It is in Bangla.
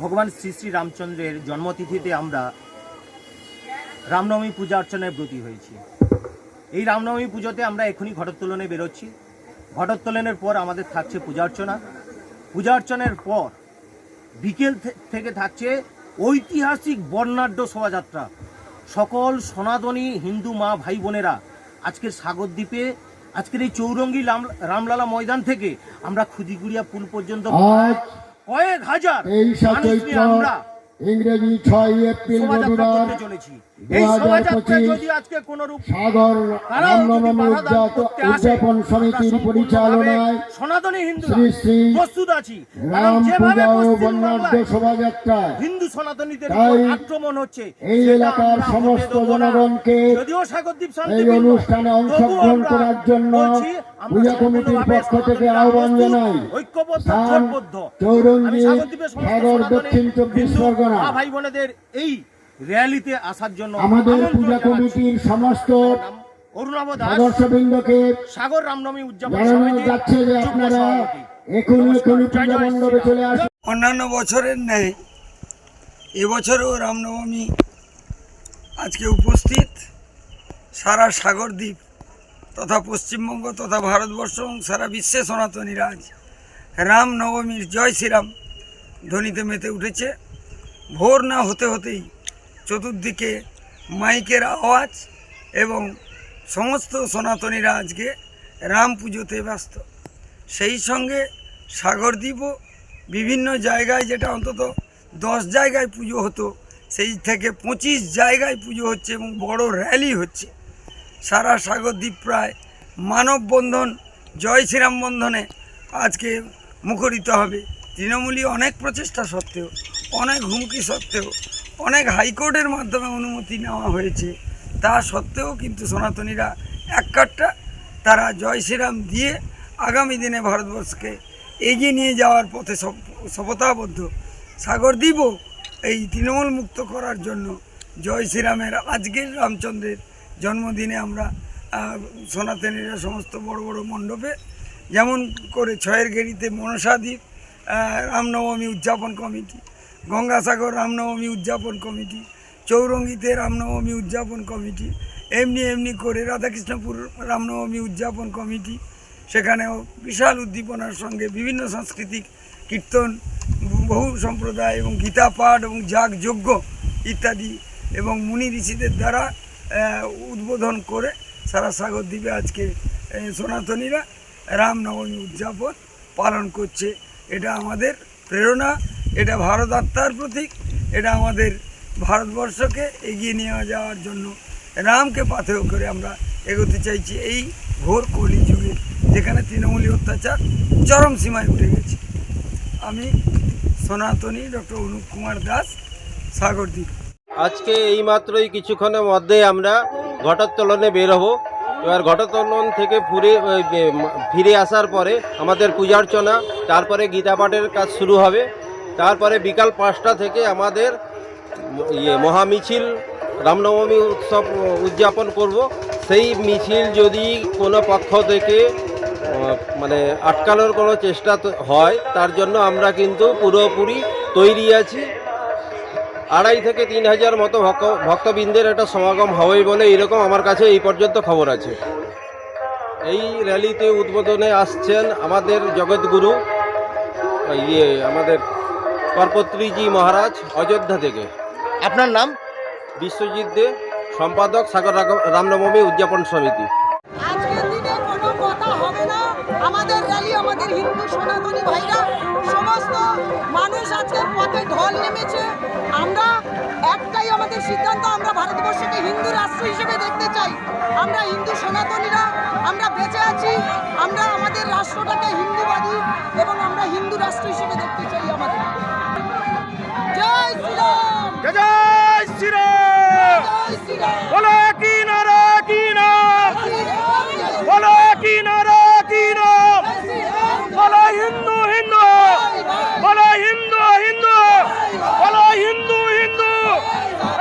ভগবান শ্রী শ্রী রামচন্দ্রের জন্মতিথিতে আমরা রামনবমী পূজা অর্চনায় ব্রতী হয়েছি। এই রামনবমী পুজোতে আমরা এখনই ঘটোত্তোলনে বেরোচ্ছি। ঘটোত্তোলনের পর আমাদের থাকছে পূজা অর্চনা। পূজা অর্চনার পর বিকেল থেকে থাকছে ঐতিহাসিক বর্ণাঢ্য শোভাযাত্রা। সকল সনাতনী হিন্দু মা ভাই বোনেরা আজকের সাগরদ্বীপে আজকের এই চৌরঙ্গি রামলালা ময়দান থেকে আমরা খুদিগুড়িয়া পুল পর্যন্ত কয়েক হাজার এই সাথে আমরা ইংরেজি ছয় এপ্রিল শোভাযাত্রা রবিবার করতে চলেছি দু এই শোভাযাত্রায় যদি আজকে কোন রূপ সাগর রামনবমী বাধা দান উদযাপ- করতে আসে, উদযাপন সমিতির পরিচালনায় সনাতনী হিন্দু শ্রী শ্রী প্রস্তুত আছি। রাম পূজা ও বর্ণাঢ্য শোভাযাত্রায় হিন্দু সনাতনীদের আক্রমণ হচ্ছে এই এলাকার সমস্ত। জনগণকে যদিও সাগরদ্বীপ এই অনুষ্ঠানে অংশগ্রহণ করার জন্য পূজা কমিটির পক্ষ থেকে আহ্বান জানাই ঐক্যবদ্ধ চৌরঙ্গি সাগর দক্ষিণ চব্বিশ পরগনা। ভাই বোনেদের এই র্যালিতে আসার জন্য আমাদের পূজা কমিটির সমস্ত দাস। সদস্যবৃন্দকে সাগর রামনবমী উদযাপন যাচ্ছে যে আপনারা এখনই এখনই পূজা মণ্ডপে চলে আসুন। অন্যান্য বছরের ন্যায় এবছরও রামনবমী আজকে উপস্থিত সারা সাগরদ্বীপ তথা পশ্চিমবঙ্গ তথা ভারতবর্ষ এবং সারা বিশ্বে সনাতনীরা আজ রামনবমীর জয় শ্রীরাম ধ্বনিতে মেতে উঠেছে। ভোর না হতে হতেই চতুর্দিকে মাইকের আওয়াজ এবং সমস্ত সনাতনীরা আজকে রাম পুজোতে ব্যস্ত। সেই সঙ্গে সাগরদ্বীপও বিভিন্ন জায়গায় যেটা অন্তত দশ জায়গায় পুজো হতো, সেই থেকে পঁচিশ জায়গায় পুজো হচ্ছে এবং বড় র্যালি হচ্ছে। সারা সাগরদ্বীপ প্রায় মানববন্ধন জয় শ্রীরাম বন্ধনে আজকে মুখরিত হবে। তৃণমূলী অনেক প্রচেষ্টা সত্ত্বেও, অনেক হুমকি সত্ত্বেও অনেক হাইকোর্টের মাধ্যমে অনুমতি নেওয়া হয়েছে। তা সত্ত্বেও কিন্তু সনাতনীরা এক কাটটা তারা জয় শ্রীরাম দিয়ে আগামী দিনে ভারতবর্ষকে এগিয়ে নিয়ে যাওয়ার পথে শপথাবদ্ধ সাগরদ্বীপও এই তৃণমূল মুক্ত করার জন্য জয় শ্রীরামের আজকের রামচন্দ্রের জন্মদিনে আমরা সনাতনীরা সমস্ত বড় বড় মণ্ডপে যেমন করে ছয়ের গেরিতে মনসাদ্বীপ রামনবমী উদযাপন কমিটি গঙ্গাসাগর রামনবমী উদযাপন কমিটি, চৌরঙ্গিতে রামনবমী উদযাপন কমিটি, এমনি এমনি করে রাধাকৃষ্ণপুর রামনবমী উদযাপন কমিটি, সেখানেও বিশাল উদ্দীপনার সঙ্গে বিভিন্ন সাংস্কৃতিক কীর্তন, বহু সম্প্রদায় এবং গীতা পাঠ এবং যাগ যজ্ঞ ইত্যাদি এবং মুনি ঋষিদের দ্বারা উদ্বোধন করে সারা সাগর দ্বীপে আজকে সনাতনীরা রামনবমী উদযাপন পালন করছে। এটা আমাদের প্রেরণা এটা ভারত আত্মার প্রতীক, এটা আমাদের ভারতবর্ষকে এগিয়ে নিয়ে যাওয়ার জন্য রামকে পাথেয় করে আমরা এগোতে চাইছি এই ঘোর কলি যুগে, যেখানে তৃণমূলী অত্যাচার চরম সীমায় উঠে গেছে। আমি সনাতনী ডক্টর অনুপ কুমার দাস সাগরদ্বীপ আজকে এইমাত্রই কিছুক্ষণের মধ্যে আমরা ঘটোত্তোলনে বের হব। এবার ঘটোত্তোলন থেকে ফুরে ফিরে আসার পরে আমাদের পূজার্চনা, তারপরে গীতা পাঠের কাজ শুরু হবে। তারপরে বিকাল পাঁচটা থেকে আমাদের ইয়ে মহামিছিল, রামনবমী উৎসব উদযাপন করব। সেই মিছিল যদি কোনো পক্ষ থেকে মানে আটকানোর কোনো চেষ্টা হয়, তার জন্য আমরা কিন্তু পুরোপুরি তৈরি আছি। আড়াই থেকে তিন হাজার মতো ভক্ত- ভক্তবৃন্দের একটা সমাগম হবে বলে এরকম আমার কাছে এই পর্যন্ত খবর আছে। এই র্যালিতে উদ্বোধনে আসছেন আমাদের জগৎগুরু ইয়ে আমাদের কর্পত্রীজি মহারাজ অযোধ্যা থেকে। আপনার নাম? বিশ্বজিৎ দে সম্পাদক সাগর রামনবমী উদযাপন সমিতি। আজকের দিনে কোনো কথা হবে না। আমাদের র্যালি আমাদের হিন্দু সনাতনী ভাইরা সমস্ত মানুষ আজকে পথে ঢল নেমেছে। আমরা একটাই আমাদের সিদ্ধান্ত আমরা ভারতবর্ষকে হিন্দু রাষ্ট্র হিসেবে দেখতে চাই। আমরা হিন্দু সনাতনীরা আমরা বেঁচে আছি আমরা আমাদের রাষ্ট্রটাকে হিন্দুবাদী এবং আমরা হিন্দু রাষ্ট্র হিসেবে দেখতে চাই আমাদের। শ্রীরাম! বলো!